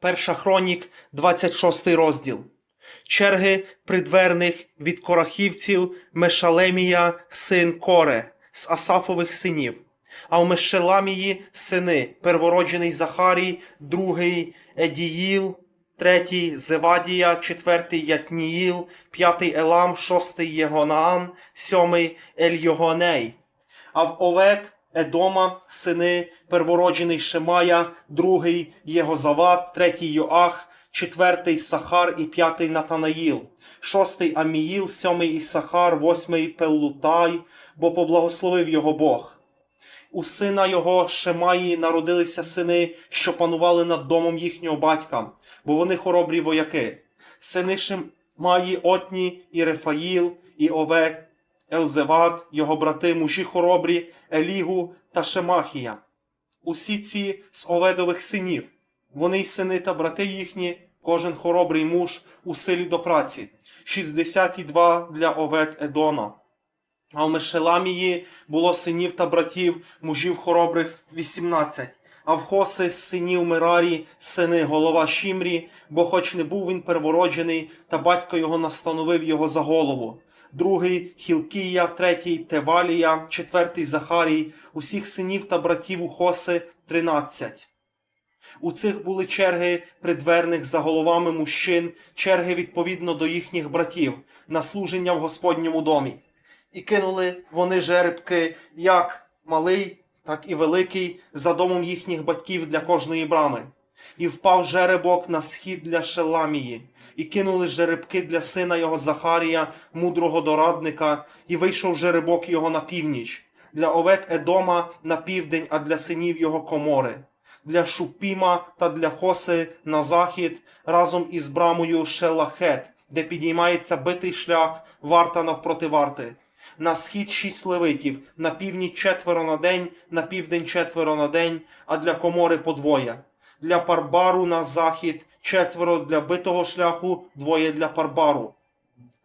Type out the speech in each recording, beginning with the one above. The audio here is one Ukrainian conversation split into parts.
Перша хронік, 26 розділ. Черги придверних від корахівців Мешалемія, син Коре, з Асафових синів. А в Мешеламії сини, первороджений Захарій, другий Едіїл, третій Зевадія, четвертий Ятніїл, п'ятий Елам, шостий Єгонаан, сьомий Ельйогоней. А в Овет Едома сини, первороджений Шемая, другий Єгозават, третій Йоах, четвертий Сахар і п'ятий Натанаїл, шостий Аміїл, сьомий Ісахар, восьмий Пеллутай, бо поблагословив його Бог. У сина його Шемаї народилися сини, що панували над домом їхнього батька, бо вони хоробрі вояки. Сини Шемаї Отні, і Рефаїл, і Овет, Елзеват, його брати, мужі хоробрі, Елігу та Шемахія. Усі ці з Оведових синів, вони й сини та брати їхні, кожен хоробрий муж у силі до праці, 62 для Овед Едона. А в Мешеламії було синів та братів, мужів хоробрих 18. А в Хоси з синів Мерарі, сини голова Шімрі, бо хоч не був він первороджений, та батько його настановив його за голову. Другий Хілкія, третій Тевалія, четвертий Захарій, усіх синів та братів у Хоси 13. У цих були черги придверних за головами мужчин, черги відповідно до їхніх братів, на служення в Господньому домі. І кинули вони жеребки, як малий, так і великий, за домом їхніх батьків для кожної брами. І впав жеребок на схід для Шеламії, і кинули жеребки для сина його Захарія, мудрого дорадника, і вийшов жеребок його на північ, для овет Едома на південь, а для синів його комори, для Шупіма та для Хоси на захід, разом із брамою Шелахет, де підіймається битий шлях, варта навпроти варти. На схід шість левитів, на північ четверо на день, на південь четверо на день, а для комори подвоє. Для парбару на захід четверо для битого шляху, двоє для парбару.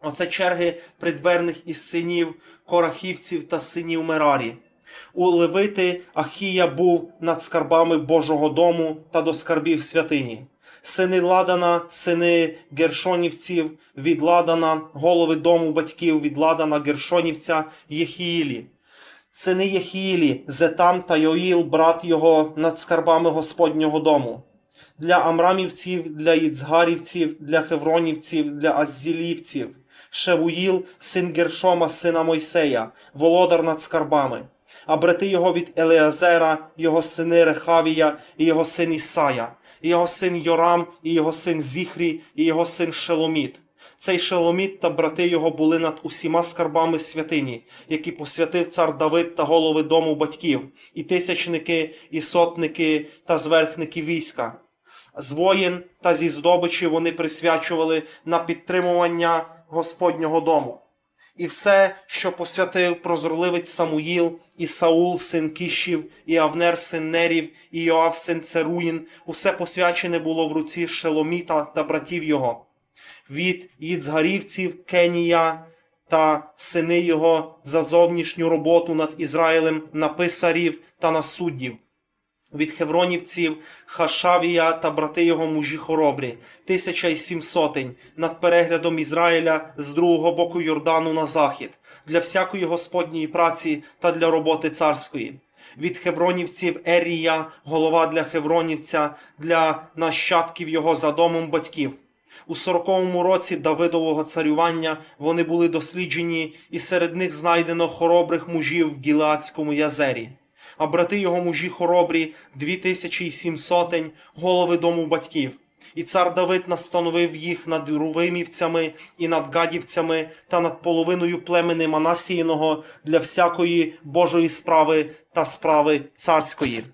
Оце черги придверних із синів корахівців та синів Мерарі. У Левити Ахія був над скарбами Божого дому та до скарбів святині. Сини Ладана, сини Гершонівців від Ладана, голови дому батьків від Ладана Гершонівця Єхіїлі. Сини Єхіїлі, Зетам та Йоїл, брат його над скарбами Господнього дому. Для Амрамівців, для Іцгарівців, для Хевронівців, для Аззілівців. Шевуїл, син Гершома, сина Мойсея, володар над скарбами. А брати його від Елеазера, його сини Рехавія і його син Ісая, і його син Йорам, і його син Зіхрі, і його син Шеломіт. Цей Шеломіт та брати його були над усіма скарбами святині, які посвятив цар Давид та голови дому батьків, і тисячники, і сотники та зверхники війська. З воїн та зі здобичі вони присвячували на підтримування Господнього дому. І все, що посвятив прозорливець Самуїл, і Саул, син Кішів, і Авнер, син Нерів, і Йоав, син Церуїн, усе посвячене було в руці Шеломіта та братів його. Від Їцгарівців Кенія та сини його за зовнішню роботу над Ізраїлем на писарів та на суддів. Від Хевронівців Хашавія та брати його мужі хоробрі, тисяча й сім сотень, над переглядом Ізраїля з другого боку Йордану на захід, для всякої господньої праці та для роботи царської. Від Хевронівців Ерія, голова для Хевронівця, для нащадків його за домом батьків. У сороковому році Давидового царювання вони були досліджені, і серед них знайдено хоробрих мужів в Гілеадському язері а брати його мужі хоробрі, дві тисячі сім сотень, голови дому батьків. І цар Давид настановив їх над рувимівцями і над гадівцями та над половиною племени Манасіїного для всякої Божої справи та справи царської.